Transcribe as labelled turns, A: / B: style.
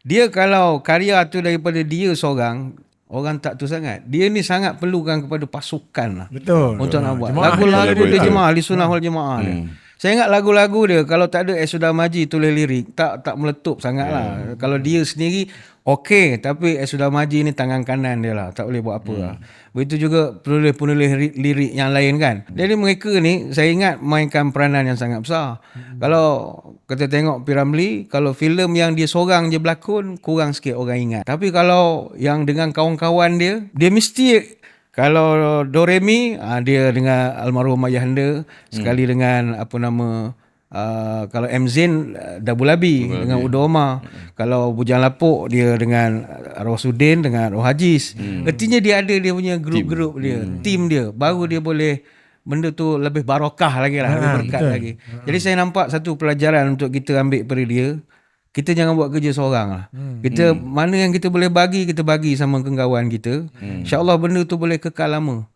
A: Dia kalau karya tu daripada dia seorang, orang tak tu sangat. Dia ni sangat perlukan kepada pasukan lah.
B: Betul.
A: Untuk nak buat. Lagu-lagu
C: dia
A: jemaah, ahli sunnah wal jemaah dia. Saya ingat lagu-lagu dia, kalau tak ada Esudah Maji tulis lirik, tak tak meletup sangat lah. Kalau dia sendiri, okey. Tapi Esudah Maji ni tangan kanan dia lah. Tak boleh buat apa lah. Begitu juga penulis-penulis ri- lirik yang lain kan. Jadi mereka ni, saya ingat mainkan peranan yang sangat besar. Kalau kita tengok Piramli, kalau filem yang dia seorang je berlakon, kurang sikit orang ingat. Tapi kalau yang dengan kawan-kawan dia, dia mesti kalau Doremi ah, dia dengan almarhum ayahanda sekali dengan apa nama uh, kalau M Zain uh, Dabulabi dengan Udo Omar. Kalau Bujang Lapuk dia dengan Arwah Sudin dengan Arwah Hajiz. Artinya dia ada dia punya grup-grup dia, tim dia. Baru dia boleh benda tu lebih barakah lagi lah, lebih berkat lagi. Jadi saya nampak satu pelajaran untuk kita ambil pada dia. Kita jangan buat kerja seorang lah. Kita mana yang kita boleh bagi, kita bagi sama kawan kita. InsyaAllah benda tu boleh kekal lama.